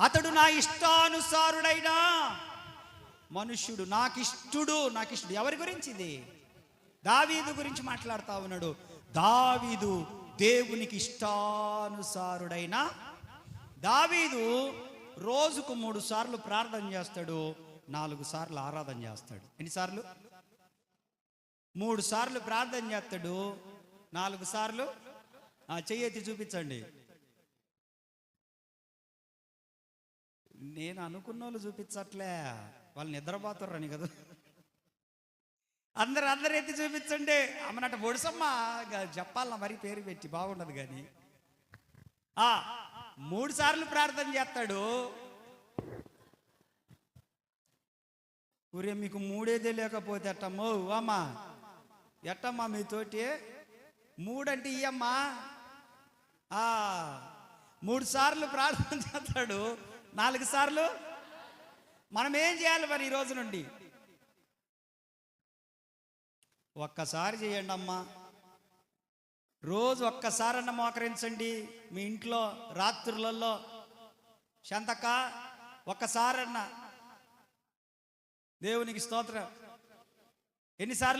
అతడు నా ఇష్టానుసారుడైన. మనుష్యుడు నాకిష్టుడు నాకిష్టుడు. ఎవరి గురించి ఇది? దావీదు గురించి మాట్లాడుతా ఉన్నాడు. దావీదు దేవునికి ఇష్టానుసారుడైన. దావీదు రోజుకు మూడు సార్లు ప్రార్థన చేస్తాడు నాలుగు సార్లు ఆరాధన చేస్తాడు. ఎన్నిసార్లు మూడు సార్లు ప్రార్థన చేస్తాడు నాలుగు సార్లు. చెయ్యి చెయ్యెత్తి చూపించండి. నేను అనుకున్న వాళ్ళు చూపించట్లే. వాళ్ళు నిద్రపోతారని కదా. అందరు అందరు ఎత్తి చూపించండి. అమ్మనట ఒడిసమ్మ చెప్పాలన్నా మరి పేరు పెట్టి బాగుండదు కానీ. ఆ మూడు సార్లు ప్రార్థన చేస్తాడు. ఊరే మీకు మూడేదే లేకపోతే ఎట్టమ్మో? అమ్మా ఎట్టమ్మా మీతోటి మూడంటే ఇయ్యమ్మా. ఆ, మూడు సార్లు ప్రార్థన చేస్తాడు. నాలుగు సార్లు. మనం ఏం చేయాలి మరి ఈ రోజు నుండి? ఒక్కసారి చేయండి అమ్మా. రోజు ఒక్కసారన్న మోకరించండి మీ ఇంట్లో రాత్రులలో. శంతక ఒక్కసారన్న. దేవునికి స్తోత్రం. ఎన్నిసార్లు